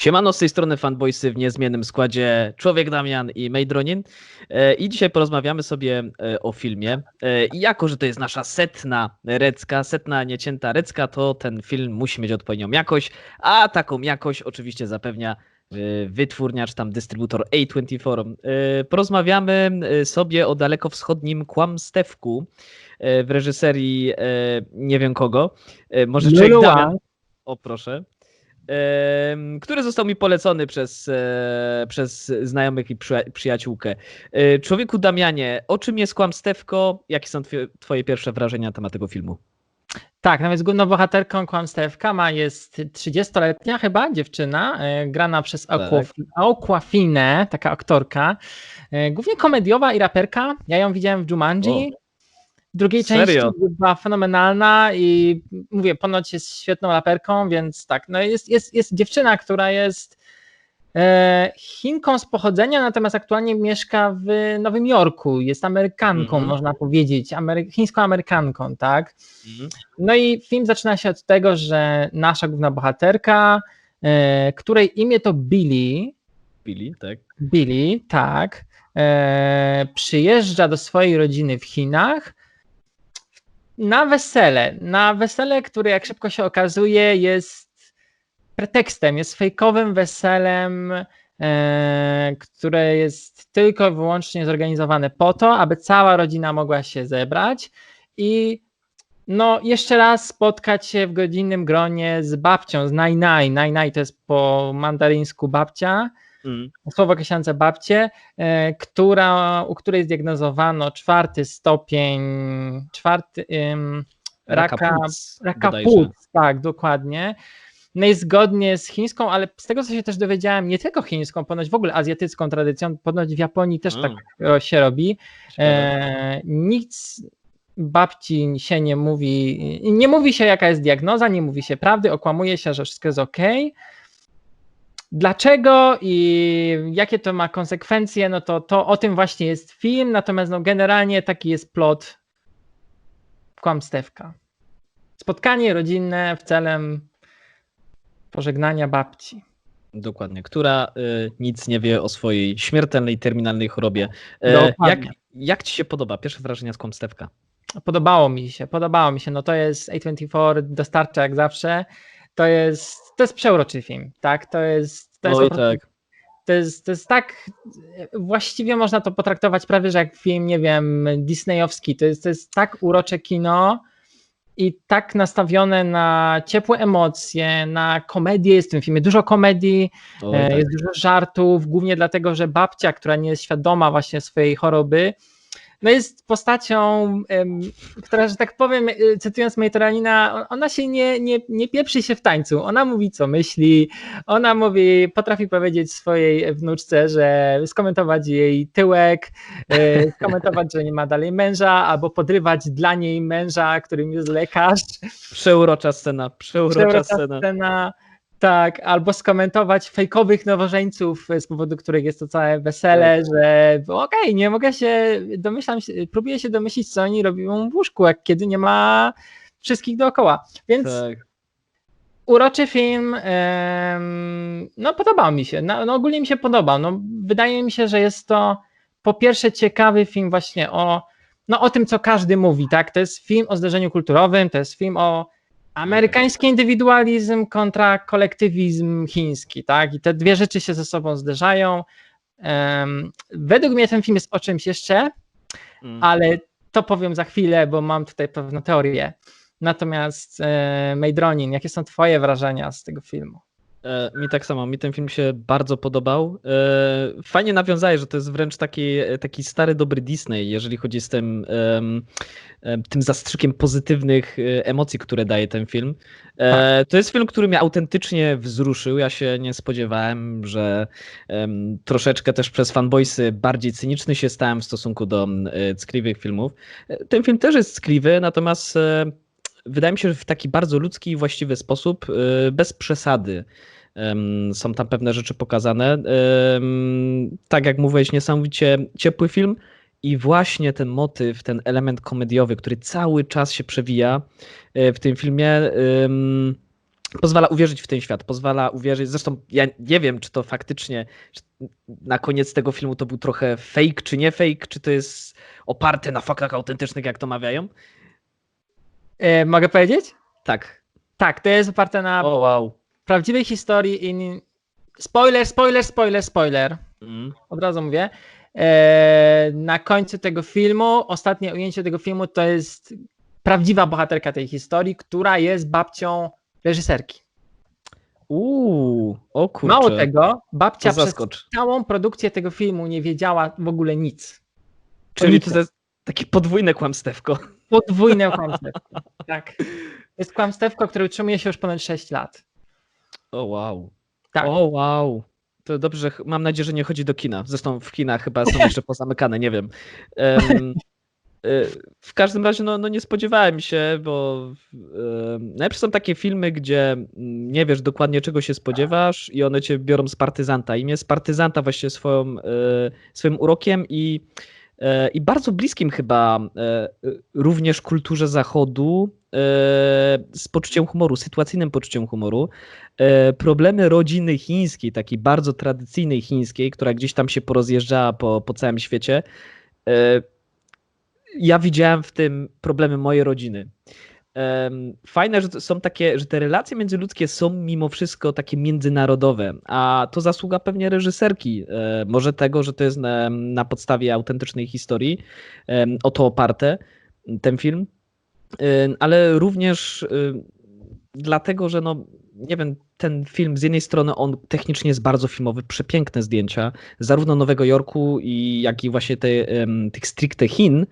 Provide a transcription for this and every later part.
Siemano, z tej strony fanboysy w niezmiennym składzie Człowiek Damian i Mejdronin e, i dzisiaj porozmawiamy sobie e, o filmie E, i jako, że to jest nasza setna recka, setna niecięta recka, to ten film musi mieć odpowiednią jakość, a taką jakość oczywiście zapewnia wytwórnia czy tam dystrybutor A24. E, Porozmawiamy sobie o dalekowschodnim kłamstewku w reżyserii nie wiem kogo, może Człowiek. Damian, o proszę, który został mi polecony przez, e, przez znajomych i przyja- przyjaciółkę. E, Człowieku Damianie, o czym jest kłamstewko? Jakie są twoje, pierwsze wrażenia na temat tego filmu? Tak, nawet główną bohaterką kłamstewka ma jest 30-letnia chyba dziewczyna, e, grana przez Tak. Aquaf- Aquafinę, taka aktorka. Głównie komediowa i raperka. Ja ją widziałem w Jumanji. W drugiej Serio? części była fenomenalna i mówię, ponoć jest świetną raperką, więc tak, no jest, jest, jest dziewczyna, która jest e, Chinką z pochodzenia, natomiast aktualnie mieszka w Nowym Jorku. Jest Amerykanką, Mhm. można powiedzieć, Amery- chińską-amerykanką, tak? Mhm. No i film zaczyna się od tego, że nasza główna bohaterka, e, której imię to Billy, Billy, tak? Billy, tak, e, przyjeżdża do swojej rodziny w Chinach na wesele. Na wesele, które jak szybko się okazuje jest pretekstem, jest fejkowym weselem, e, które jest tylko i wyłącznie zorganizowane po to, aby cała rodzina mogła się zebrać i no, jeszcze raz spotkać się w godzinnym gronie z babcią, z. Nai Nai to jest po mandaryńsku babcia, Mhm. słowo określające babcię, e, która, u której zdiagnozowano czwarty stopień, czwarty ym, raka, płuc, raka płuc, tak, dokładnie. No i zgodnie z chińską, ale z tego co się też dowiedziałem, nie tylko chińską, ponoć w ogóle azjatycką tradycją, ponoć w Japonii też A. tak się robi. E, nic babci się nie mówi, nie mówi się jaka jest diagnoza, nie mówi się prawdy, okłamuje się, że wszystko jest ok. Dlaczego i jakie to ma konsekwencje, no to, to o tym właśnie jest film, natomiast no generalnie taki jest plot kłamstewka. Spotkanie rodzinne w celem pożegnania babci. Dokładnie, która y, nic nie wie o swojej śmiertelnej, terminalnej chorobie. E, jak, jak ci się podoba? Pierwsze wrażenia z kłamstewka? Podobało mi się, podobało mi się. No to jest A24, dostarcza jak zawsze. To jest, to jest przeuroczy film, tak? To jest, to jest, Oj, tak. to jest, to jest tak, właściwie można to potraktować prawie, że jak film, nie wiem, disneyowski. To jest, to jest tak urocze kino i tak nastawione na ciepłe emocje, na komedię. Jest w tym filmie dużo komedii, Oj, E, tak. Jest dużo żartów, głównie dlatego, że babcia, która nie jest świadoma właśnie swojej choroby, no jest postacią, która, że tak powiem, e, cytując Mejtoranina, ona się nie, nie, nie pieprzy się w tańcu. Ona mówi, co myśli, ona mówi, potrafi powiedzieć swojej wnuczce, że skomentować jej tyłek, e, skomentować, że nie ma dalej męża, albo podrywać dla niej męża, którym jest lekarz. Przeurocza scena, przeurocza Przeurocza scena. scena. Tak, albo skomentować fejkowych nowożeńców, z powodu których jest to całe wesele, że okej, nie mogę się, domyślam się, próbuję się domyślić, co oni robią w łóżku, jak kiedy nie ma wszystkich dookoła. Więc Tak. uroczy film, no podobał mi się, no, no ogólnie mi się podobał. No, wydaje mi się, że jest to po pierwsze ciekawy film właśnie o, no, o tym, co każdy mówi, tak? To jest film o zdarzeniu kulturowym, to jest film o amerykański indywidualizm kontra kolektywizm chiński, tak? I te dwie rzeczy się ze sobą zderzają. Em, według mnie ten film jest o czymś jeszcze, Mm. ale to powiem za chwilę, bo mam tutaj pewną teorię. Natomiast e, Mejdronin, jakie są twoje wrażenia z tego filmu? E, Mi tak samo, mi ten film się bardzo podobał. E, Fajnie nawiązałeś, że to jest wręcz taki, taki stary, dobry Disney, jeżeli chodzi z tym, tym zastrzykiem pozytywnych e, emocji, które daje ten film. E, To jest film, który mnie autentycznie wzruszył. Ja się nie spodziewałem, że troszeczkę też przez fanboysy bardziej cyniczny się stałem w stosunku do ckliwych filmów. Ten film też jest ckliwy, natomiast wydaje mi się, że w taki bardzo ludzki i właściwy sposób, e, bez przesady. Są tam pewne rzeczy pokazane. Tak jak mówiłeś, niesamowicie ciepły film i właśnie ten motyw, ten element komediowy, który cały czas się przewija e, w tym filmie, pozwala uwierzyć w ten świat, pozwala uwierzyć. Zresztą ja nie wiem, czy to faktycznie na koniec tego filmu to był trochę fake, czy nie fake, czy to jest oparte na faktach autentycznych, jak to mawiają. E, mogę powiedzieć? Tak. Tak, to jest oparte na O, wow. prawdziwej historii i spoiler, spoiler, spoiler, spoiler. Mm. Od razu mówię. E, na końcu tego filmu, ostatnie ujęcie tego filmu to jest prawdziwa bohaterka tej historii, która jest babcią reżyserki. Uuu, o kurczę. Mało tego, babcia przez całą produkcję tego filmu nie wiedziała w ogóle nic. Czyli to jest takie podwójne kłamstewko. Podwójne kłamstewko. Tak. To jest kłamstewko, które utrzymuje się już ponad 6 lat. O wow. Tak. O wow. To dobrze, mam nadzieję, że nie chodzi do kina. Zresztą w kinach chyba są jeszcze pozamykane, nie wiem. Em, y, w każdym razie no, no nie spodziewałem się, bo em, najpierw są takie filmy, gdzie mm, nie wiesz dokładnie czego się spodziewasz i one cię biorą z partyzanta. I mnie z partyzanta właśnie swoją, e, swoim urokiem i, i bardzo bliskim chyba e, również kulturze zachodu e, z poczuciem humoru, sytuacyjnym poczuciem humoru. E, Problemy rodziny chińskiej, takiej bardzo tradycyjnej chińskiej, która gdzieś tam się porozjeżdżała po, po całym świecie. e, Ja widziałem w tym problemy mojej rodziny. Fajne, że są takie, że te relacje międzyludzkie są mimo wszystko takie międzynarodowe, a to zasługa pewnie reżyserki. e, Może tego, że to jest na, na podstawie autentycznej historii, o to oparte ten film, ale również dlatego, że no, nie wiem, ten film z jednej strony on technicznie jest bardzo filmowy, przepiękne zdjęcia, zarówno Nowego Jorku i jak i właśnie te, tych stricte Chin.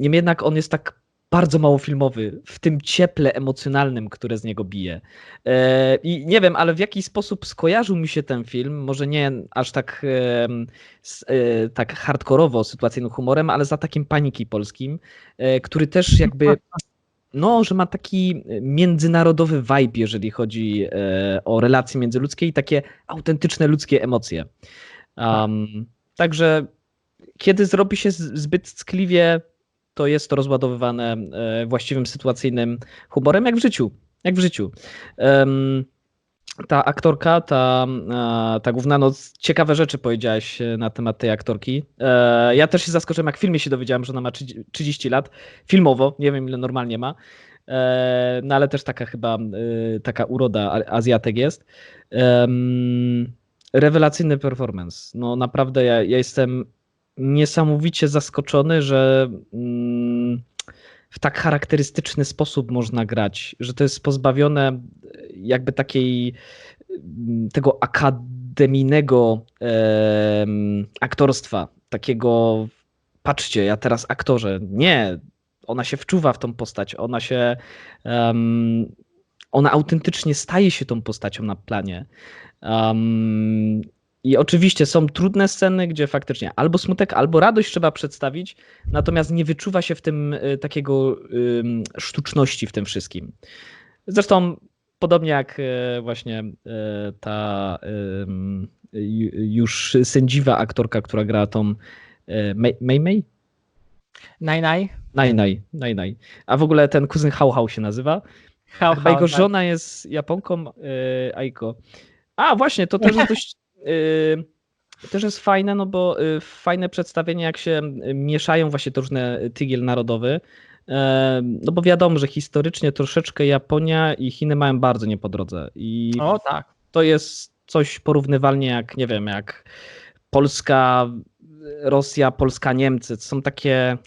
Niemniej jednak on jest tak bardzo mało filmowy, w tym cieple emocjonalnym, które z niego bije. E, I nie wiem, ale w jaki sposób skojarzył mi się ten film, może nie aż tak, e, tak hardkorowo sytuacyjnym humorem, ale za takim paniki polskim, e, który też jakby, no, że ma taki międzynarodowy vibe, jeżeli chodzi o relacje międzyludzkie i takie autentyczne ludzkie emocje. Um, także kiedy zrobi się zbyt ckliwie, to jest to rozładowywane e, właściwym sytuacyjnym humorem, jak w życiu. Jak w życiu. Ta aktorka, ta, e, ta główna, no ciekawe rzeczy powiedziałaś e, na temat tej aktorki. Ja też się zaskoczyłem, jak w filmie się dowiedziałem, że ona ma 30 30 lat. Filmowo, nie wiem ile normalnie ma. No ale też taka chyba, taka uroda Azjatek jest. Rewelacyjny performance. No naprawdę ja, ja jestem niesamowicie zaskoczony, że mm, w tak charakterystyczny sposób można grać, że to jest pozbawione jakby takiej mm, tego akademijnego em, aktorstwa, takiego patrzcie, ja teraz aktorze. Nie, ona się wczuwa w tą postać, ona się ona autentycznie staje się tą postacią na planie. I oczywiście są trudne sceny, gdzie faktycznie albo smutek, albo radość trzeba przedstawić, natomiast nie wyczuwa się w tym y, takiego sztuczności w tym wszystkim. Zresztą podobnie jak y, właśnie y, ta już sędziwa aktorka, która gra tą y, Mei Mei? Mei? Naj, naj. A w ogóle ten kuzyn Hao Hao się nazywa. Hał, Chyba jego tak. żona jest Japonką, Aiko. A właśnie, to też dość. Y, też jest fajne, no bo y, fajne przedstawienie, jak się y, mieszają właśnie te różne tygiel narodowy. E, No bo wiadomo, że historycznie troszeczkę Japonia i Chiny mają bardzo nie po drodze. I O tak. to jest coś porównywalnie jak, nie wiem, jak Polska, Rosja, Polska, Niemcy. To są takie,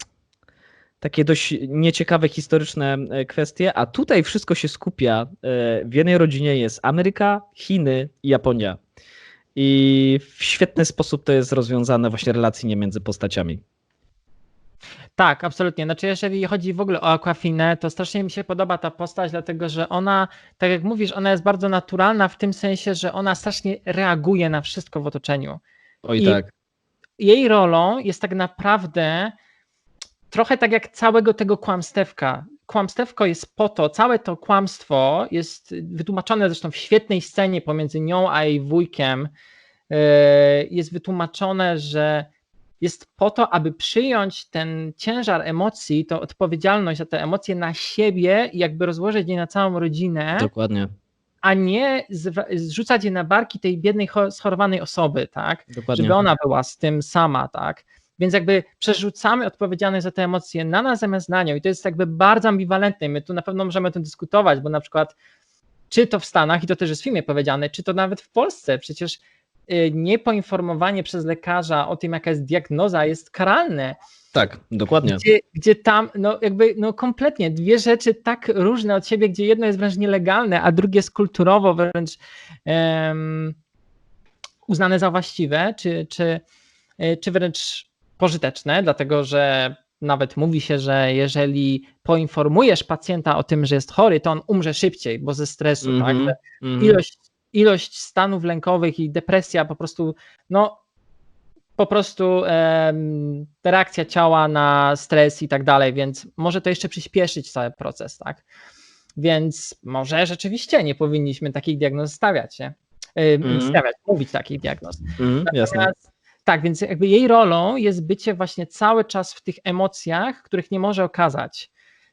takie dość nieciekawe historyczne e, kwestie, a tutaj wszystko się skupia. e, W jednej rodzinie jest Ameryka, Chiny i Japonia. I w świetny sposób to jest rozwiązane właśnie relacyjnie między postaciami. Tak, absolutnie. Znaczy, jeżeli chodzi w ogóle o Aquafinę, to strasznie mi się podoba ta postać, dlatego że ona, tak jak mówisz, ona jest bardzo naturalna w tym sensie, że ona strasznie reaguje na wszystko w otoczeniu. Oj I- tak. Jej rolą jest tak naprawdę trochę tak jak całego tego kłamstewka. Kłamstewko jest po to, całe to kłamstwo jest wytłumaczone zresztą w świetnej scenie pomiędzy nią a jej wujkiem. Yy, Jest wytłumaczone, że jest po to, aby przyjąć ten ciężar emocji, tą odpowiedzialność za te emocje na siebie i jakby rozłożyć je na całą rodzinę, Dokładnie. a nie zrzucać je na barki tej biednej, cho- schorowanej osoby, tak? Dokładnie. Żeby ona była z tym sama, tak? Więc jakby przerzucamy odpowiedzialność za te emocje na nas zamiast na nią i to jest jakby bardzo ambiwalentne i my tu na pewno możemy o tym dyskutować, bo na przykład czy to w Stanach, i to też jest w filmie powiedziane, czy to nawet w Polsce, przecież y, niepoinformowanie przez lekarza o tym, jaka jest diagnoza jest karalne, Tak, dokładnie. gdzie, gdzie tam no jakby no kompletnie dwie rzeczy tak różne od siebie, gdzie jedno jest wręcz nielegalne, a drugie jest kulturowo wręcz em, uznane za właściwe, czy, czy, y, czy wręcz pożyteczne, dlatego że nawet mówi się, że jeżeli poinformujesz pacjenta o tym, że jest chory, to on umrze szybciej, bo ze stresu, tak? Mhm, Że mhm. ilość, ilość stanów lękowych i depresja po prostu, no po prostu em, reakcja ciała na stres i tak dalej, więc może to jeszcze przyspieszyć cały proces, tak? Więc może rzeczywiście nie powinniśmy takich diagnoz stawiać, nie? Ym, Mhm. Stawiać, mówić takich diagnoz. Mhm, jasne. Tak, więc jakby jej rolą jest bycie właśnie cały czas w tych emocjach, których nie może okazać.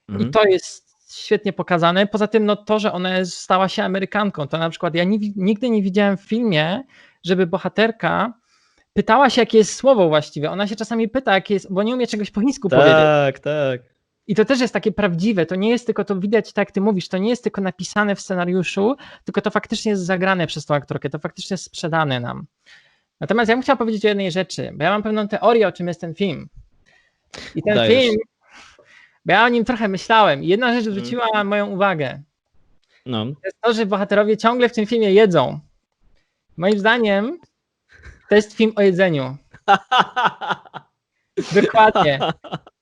Mhm. I to jest świetnie pokazane. Poza tym, no to, że ona stała się Amerykanką, to na przykład ja nigdy nie widziałem w filmie, żeby bohaterka pytała się, jakie jest słowo właściwie. Ona się czasami pyta, jakie jest, bo nie umie czegoś po chińsku powiedzieć. Tak, tak. I to też jest takie prawdziwe. To nie jest tylko to widać, tak jak ty mówisz, to nie jest tylko napisane w scenariuszu, tylko to faktycznie jest zagrane przez tą aktorkę, to faktycznie jest sprzedane nam. Natomiast ja bym chciał powiedzieć o jednej rzeczy, bo ja mam pewną teorię, o czym jest ten film. I ten Dajesz. film, bo ja o nim trochę myślałem. i Jedna Mhm. rzecz zwróciła moją uwagę. No. To jest to, że bohaterowie ciągle w tym filmie jedzą. Moim zdaniem to jest film o jedzeniu. Dokładnie.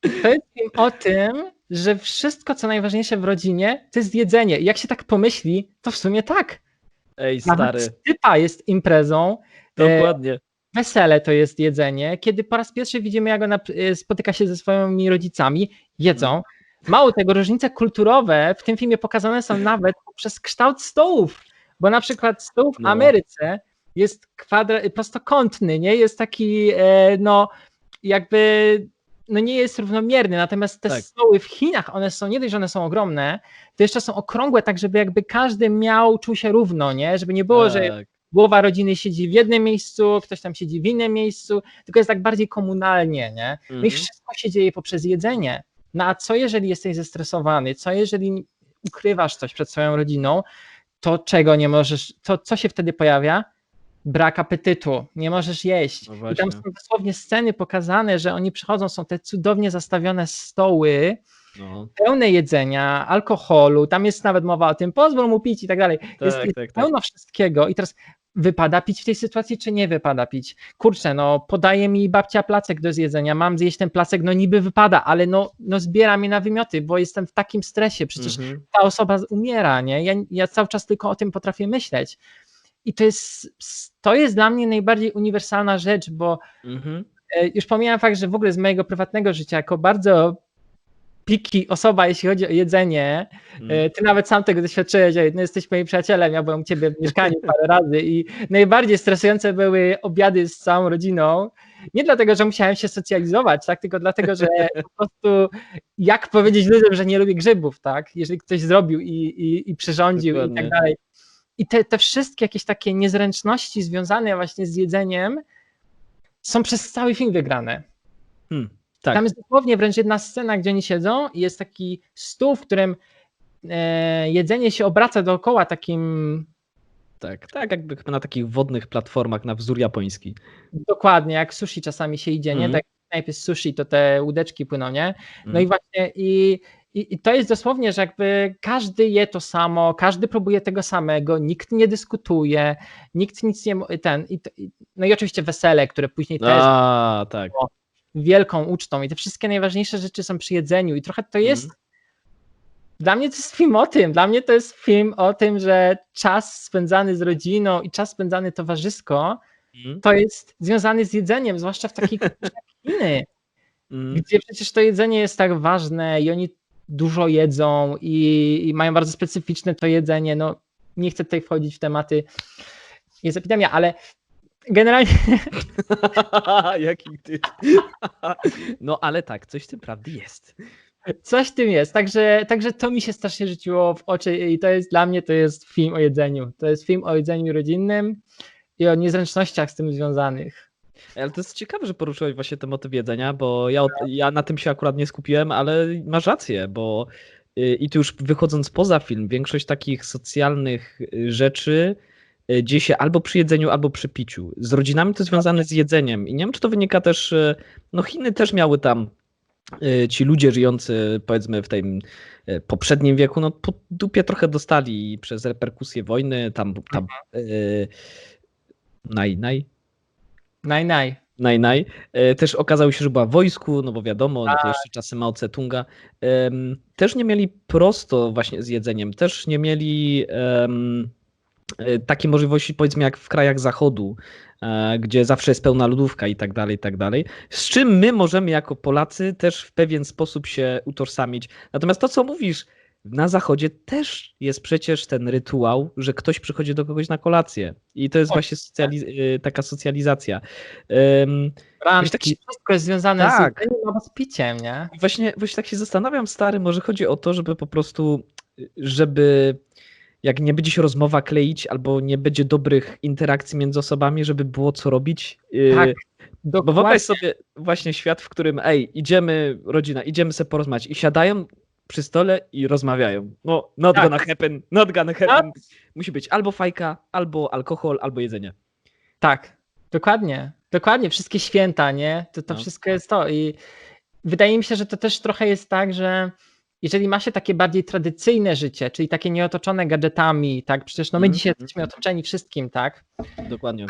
To jest film o tym, że wszystko, co najważniejsze w rodzinie, to jest jedzenie. I jak się tak pomyśli, to w sumie tak. Ej, stary. stypa jest imprezą, e, Dokładnie. wesele to jest jedzenie. Kiedy po raz pierwszy widzimy, jak ona e, spotyka się ze swoimi rodzicami, jedzą. Mało tego, różnice kulturowe w tym filmie pokazane są nawet poprzez kształt stołów, bo na przykład stół w No. Ameryce jest kwadra, prostokątny, nie? Jest taki, e, no jakby, no nie jest równomierny, natomiast te Tak. stoły w Chinach, one są, nie dość, że one są ogromne, to jeszcze są okrągłe, tak żeby jakby każdy miał, czuł się równo, nie? Żeby nie było, że Tak. głowa rodziny siedzi w jednym miejscu, ktoś tam siedzi w innym miejscu, tylko jest tak bardziej komunalnie, nie? No i Mhm. wszystko się dzieje poprzez jedzenie. No a co jeżeli jesteś zestresowany? Co jeżeli ukrywasz coś przed swoją rodziną? To czego nie możesz, to co się wtedy pojawia? Brak apetytu, nie możesz jeść. No I tam są dosłownie sceny pokazane, że oni przychodzą, są te cudownie zastawione stoły, No. pełne jedzenia, alkoholu, tam jest nawet mowa o tym, pozwól mu pić i tak dalej. jest, Tak, jest tak, tak. pełno wszystkiego i teraz wypada pić w tej sytuacji, czy nie wypada pić? Kurczę, no podaje mi babcia placek do zjedzenia, mam zjeść ten placek, no niby wypada, ale no, no zbiera mnie na wymioty, bo jestem w takim stresie, przecież Mhm. ta osoba umiera, nie? Ja, ja cały czas tylko o tym potrafię myśleć. I to jest, to jest dla mnie najbardziej uniwersalna rzecz, bo Mhm. E, już pomijam fakt, że w ogóle z mojego prywatnego życia, jako bardzo piki osoba, jeśli chodzi o jedzenie, Mhm. e, ty nawet sam tego doświadczyłeś, no jesteś moim przyjacielem, ja byłem u ciebie w mieszkaniu parę razy i najbardziej stresujące były obiady z całą rodziną, nie dlatego, że musiałem się socjalizować, tak, tylko dlatego, że po prostu jak powiedzieć ludziom, że nie lubię grzybów, tak, jeżeli ktoś zrobił i, i, i przyrządził i Dokładnie. tak dalej. I te, te wszystkie jakieś takie niezręczności związane właśnie z jedzeniem są przez cały film wygrane. Hmm. Tak. Tam jest dosłownie wręcz jedna scena, gdzie oni siedzą i jest taki stół, w którym e, jedzenie się obraca dookoła takim Tak, tak jakby na takich wodnych platformach na wzór japoński. dokładnie jak sushi czasami się idzie, nie? Mhm. Tak jest sushi, to te łódeczki płyną, nie? No Mhm. i właśnie i, i, i to jest dosłownie, że jakby każdy je to samo, każdy próbuje tego samego, nikt nie dyskutuje, nikt nic nie ten i, no i oczywiście wesele, które później też A, tak. wielką ucztą i te wszystkie najważniejsze rzeczy są przy jedzeniu i trochę to jest Mhm. dla mnie to jest film o tym, dla mnie to jest film o tym, że czas spędzany z rodziną i czas spędzany towarzysko Mhm. to jest związany z jedzeniem, zwłaszcza w takiej kulturze Chiny, Mhm. gdzie przecież to jedzenie jest tak ważne i oni dużo jedzą i, i mają bardzo specyficzne to jedzenie, no nie chcę tutaj wchodzić w tematy, jest epidemia, ale generalnie Jaki ty. no ale tak, coś w tym prawdy jest. coś w tym jest. Także, także to mi się strasznie rzuciło w oczy i to jest dla mnie to jest film o jedzeniu. To jest film o jedzeniu rodzinnym i o niezręcznościach z tym związanych. Ale to jest ciekawe, że poruszyłeś właśnie temat jedzenia, bo ja, ja na tym się akurat nie skupiłem, ale masz rację, bo y, i tu już wychodząc poza film, większość takich socjalnych y, rzeczy y, dzieje się albo przy jedzeniu, albo przy piciu. Z rodzinami to związane z jedzeniem i nie wiem, czy to wynika też, no Chiny też miały tam ci ludzie żyjący powiedzmy w tym poprzednim wieku, no po dupie trochę dostali przez reperkusje wojny, tam, tam y, naj, naj, Naj, naj. Naj, naj. E, Też okazało się, że była w wojsku, no bo wiadomo, no to Tak. jeszcze czasy Mao Tse-tunga. Też nie mieli prosto właśnie z jedzeniem, też nie mieli e, takiej możliwości powiedzmy jak w krajach zachodu, e, gdzie zawsze jest pełna lodówka i tak dalej, i tak dalej. Z czym my możemy jako Polacy też w pewien sposób się utożsamić. Natomiast to, co mówisz, na zachodzie też jest przecież ten rytuał, że ktoś przychodzi do kogoś na kolację. I to jest Tak. właśnie socjali- y, taka socjalizacja. Em, Randki, taki- wszystko jest związane Tak. z jedzeniem z piciem, nie? Właśnie, właśnie tak się zastanawiam, stary, może chodzi o to, żeby po prostu, żeby jak nie będzie się rozmowa kleić, albo nie będzie dobrych interakcji między osobami, żeby było co robić. Yy, Tak, Bo Dokładnie. wyobraź sobie właśnie świat, w którym ej, idziemy, rodzina, idziemy sobie porozmawiać i siadają przy stole i rozmawiają. No, not Tak. gonna happen, not gonna happen. Musi być albo fajka, albo alkohol, albo jedzenie. Tak, dokładnie. Dokładnie, wszystkie święta, nie? To, to No. wszystko jest to. I wydaje mi się, że to też trochę jest tak, że jeżeli ma się takie bardziej tradycyjne życie, czyli takie nieotoczone gadżetami, tak? Przecież no my Mhm, dzisiaj jesteśmy otoczeni wszystkim, tak? Dokładnie.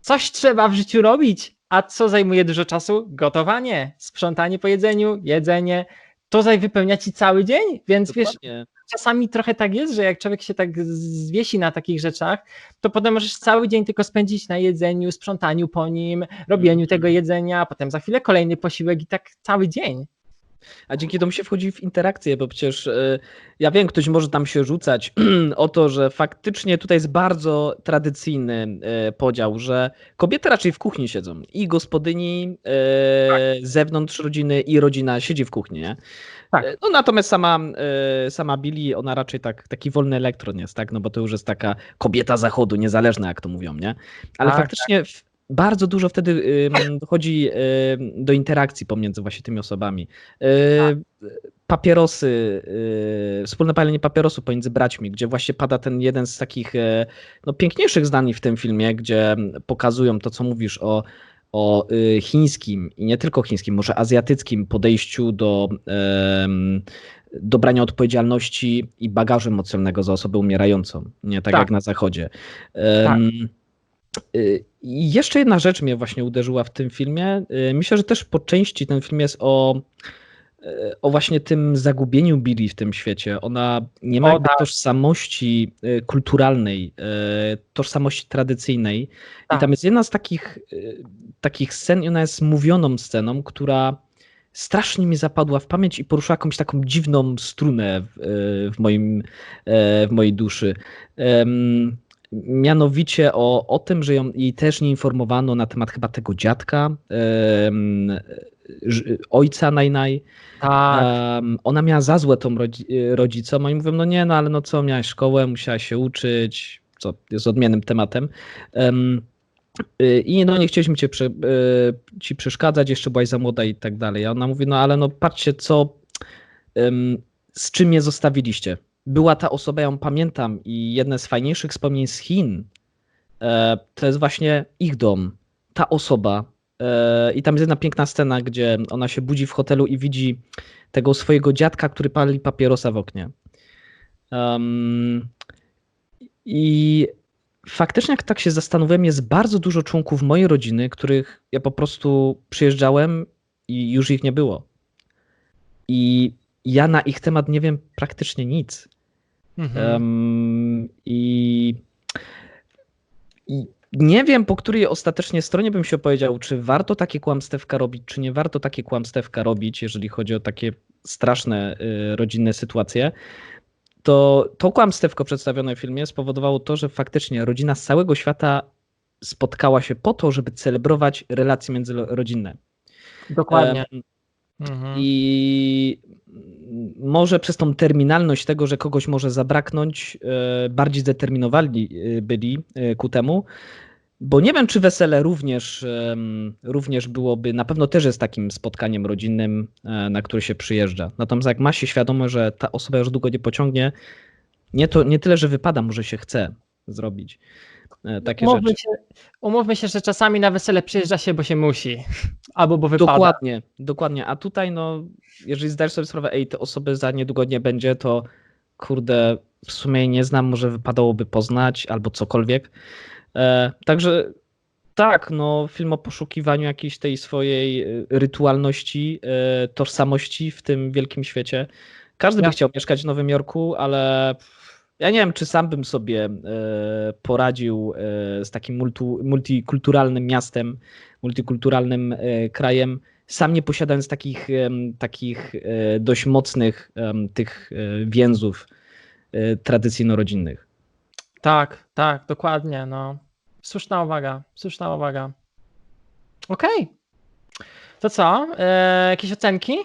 Coś trzeba w życiu robić. A co zajmuje dużo czasu? Gotowanie, sprzątanie po jedzeniu, jedzenie. To zaj wypełnia ci cały dzień, więc wiesz, Dokładnie. czasami trochę tak jest, że jak człowiek się tak zwiesi na takich rzeczach, to potem możesz cały dzień tylko spędzić na jedzeniu, sprzątaniu po nim, robieniu Mhm. tego jedzenia, a potem za chwilę kolejny posiłek i tak cały dzień. A dzięki temu się wchodzi w interakcję, bo przecież e, ja wiem, ktoś może tam się rzucać o to, że faktycznie tutaj jest bardzo tradycyjny e, podział, że kobiety raczej w kuchni siedzą i gospodyni e, zewnątrz rodziny i rodzina siedzi w kuchni, nie? Tak. No natomiast sama, sama Billy, ona raczej tak, taki wolny elektron jest, tak? No bo to już jest taka kobieta zachodu, niezależna jak to mówią, nie? Ale Tak, faktycznie w, bardzo dużo wtedy ym, dochodzi do interakcji pomiędzy właśnie tymi osobami. Y, Papierosy, y, wspólne palenie papierosów pomiędzy braćmi, gdzie właśnie pada ten jeden z takich e, no, piękniejszych zdań w tym filmie, gdzie pokazują to, co mówisz o, o chińskim i nie tylko chińskim, może azjatyckim podejściu do, do brania odpowiedzialności i bagażu emocjonalnego za osobę umierającą, nie tak, Tak. jak na zachodzie. Y, I jeszcze jedna rzecz mnie właśnie uderzyła w tym filmie. Y, Myślę, że też po części ten film jest o, y, o właśnie tym zagubieniu Billy w tym świecie. Ona nie ma O, jakby tak. tożsamości y, kulturalnej, y, tożsamości tradycyjnej. I Tak. tam jest jedna z takich, y, takich scen i ona jest mówioną sceną, która strasznie mi zapadła w pamięć i poruszyła jakąś taką dziwną strunę w, y, w, moim, w mojej duszy. Mianowicie o, o tym, że ją jej też nie informowano na temat chyba tego dziadka, ż- ojca Najnaj. Tak, ona miała za złe tą rodzi- rodzicom, oni mówią, no nie, no ale no co, miałaś szkołę, musiałaś się uczyć, co jest odmiennym tematem. Em, y, I no nie chcieliśmy cię prze, y, ci przeszkadzać, jeszcze byłaś za młoda i tak dalej. A ona mówi, no ale no patrzcie, co, z czym mnie zostawiliście. Była ta osoba, ją pamiętam i jedne z fajniejszych wspomnień z Chin e, to jest właśnie ich dom. Ta osoba. E, I tam jest jedna piękna scena, gdzie ona się budzi w hotelu i widzi tego swojego dziadka, który pali papierosa w oknie. Em, I faktycznie, jak tak się zastanowiłem, jest bardzo dużo członków mojej rodziny, których ja po prostu przyjeżdżałem i już ich nie było. I ja na ich temat nie wiem praktycznie nic. Mhm. Em, i, I nie wiem, po której ostatecznie stronie bym się opowiedział, czy warto takie kłamstewka robić, czy nie warto takie kłamstewka robić, jeżeli chodzi o takie straszne y, rodzinne sytuacje. To, to kłamstewko przedstawione w filmie spowodowało to, że faktycznie rodzina z całego świata spotkała się po to, żeby celebrować relacje międzyrodzinne. Dokładnie. Em, Mhm. I może przez tą terminalność tego, że kogoś może zabraknąć, e, bardziej zdeterminowani e, byli e, ku temu. Bo nie wiem, czy wesele również, również byłoby, na pewno też jest takim spotkaniem rodzinnym, na które się przyjeżdża. Natomiast jak ma się świadomość, że ta osoba już długo nie pociągnie, nie, to, nie tyle, że wypada, może się chce zrobić takie umówmy, rzeczy. się, umówmy się, że czasami na wesele przyjeżdża się, bo się musi. Albo bo wypada. Dokładnie, dokładnie. A tutaj, no, jeżeli zdajesz sobie sprawę, ej, te osoby za niedługo nie będzie, to kurde, w sumie nie znam, może wypadałoby poznać albo cokolwiek. E, także tak, no, film o poszukiwaniu jakiejś tej swojej e, rytualności, e, tożsamości w tym wielkim świecie. Każdy by Ja- chciał mieszkać w Nowym Jorku, ale ja nie wiem, czy sam bym sobie e, poradził e, z takim multu, multikulturalnym miastem, multikulturalnym e, krajem, sam nie posiadając takich, takich dość mocnych tych więzów tradycyjno-rodzinnych. Tak, tak, dokładnie. No. Słuszna uwaga, słuszna uwaga. Okej. To co? E, jakieś ocenki?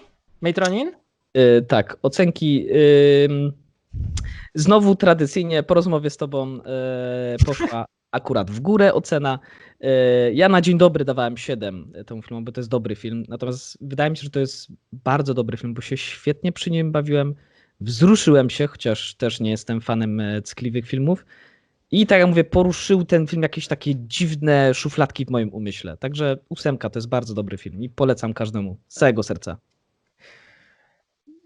Matronin? E, Tak, ocenki. Znowu tradycyjnie po rozmowie z tobą e, poszła akurat w górę ocena. E, Ja na dzień dobry dawałem 7 temu filmowi, bo to jest dobry film. Natomiast wydaje mi się, że to jest bardzo dobry film, bo się świetnie przy nim bawiłem. Wzruszyłem się, chociaż też nie jestem fanem e, ckliwych filmów. I tak jak mówię, poruszył ten film jakieś takie dziwne szufladki w moim umyśle. Także ósemka to jest bardzo dobry film i polecam każdemu z całego serca.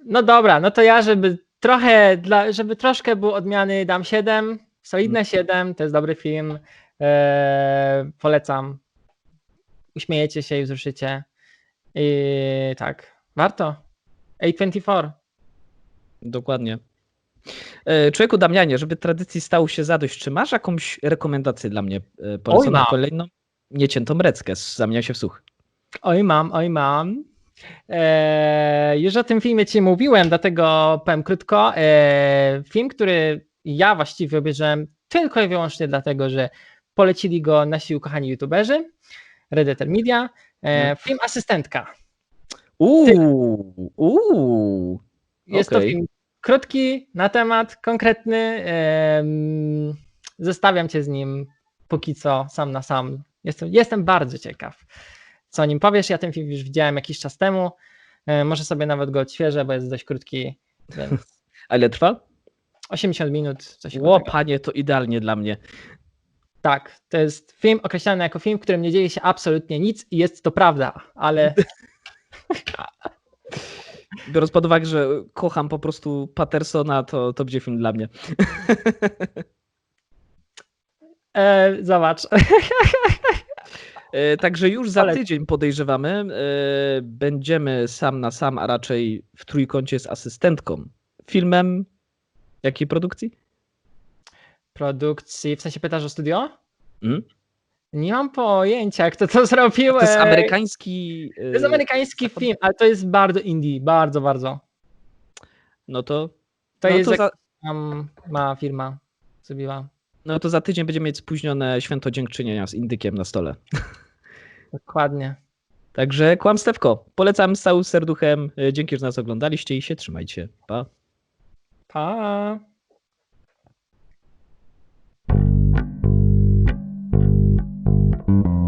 No dobra, no to ja, żeby trochę, dla, żeby troszkę było odmiany, dam 7. Solidne 7, to jest dobry film. E, polecam. Uśmiejecie się i wzruszycie. I tak, warto. A24. Dokładnie. E, Człowieku Damianie, żeby tradycji stało się zadość, czy masz jakąś rekomendację dla mnie e, poleconą kolejną? Nieciętą reckę, zamienia się w słuch. Oj mam, oj mam. E, już o tym filmie ci mówiłem, dlatego powiem krótko. E, film, który ja właściwie obejrzałem tylko i wyłącznie dlatego, że polecili go nasi ukochani youtuberzy, Redditor Media. E, No. film Asystentka. Uuu, uuu. Jest to Okej. film krótki, na temat, konkretny. Zostawiam cię z nim póki co sam na sam. Jestem, jestem bardzo ciekaw, co o nim powiesz. Ja ten film już widziałem jakiś czas temu. E, Może sobie nawet go odświeżę, bo jest dość krótki, więc A ile trwa? 80 minut, coś tego. panie, to idealnie dla mnie. Tak, to jest film określany jako film, w którym nie dzieje się absolutnie nic i jest to prawda, ale Biorąc pod uwagę, że kocham po prostu Pattersona, to, to będzie film dla mnie. e, zobacz. E, Także już za tydzień podejrzewamy, e, będziemy sam na sam, a raczej w trójkącie z asystentką. Filmem jakiej produkcji? Produkcji, w sensie pytasz o studio? Mhm. Nie mam pojęcia, kto to zrobił. To jest e, amerykański. To jest amerykański film, ale to jest bardzo indie, bardzo, bardzo. No to, To no jest to za, ma firma zrobiła. no to za tydzień będziemy mieć spóźnione święto dziękczynienia z indykiem na stole. Dokładnie. Także kłamstewko. Polecam z całym serduchem. Y, dzięki, że nas oglądaliście i się trzymajcie. Pa. Pa. thank you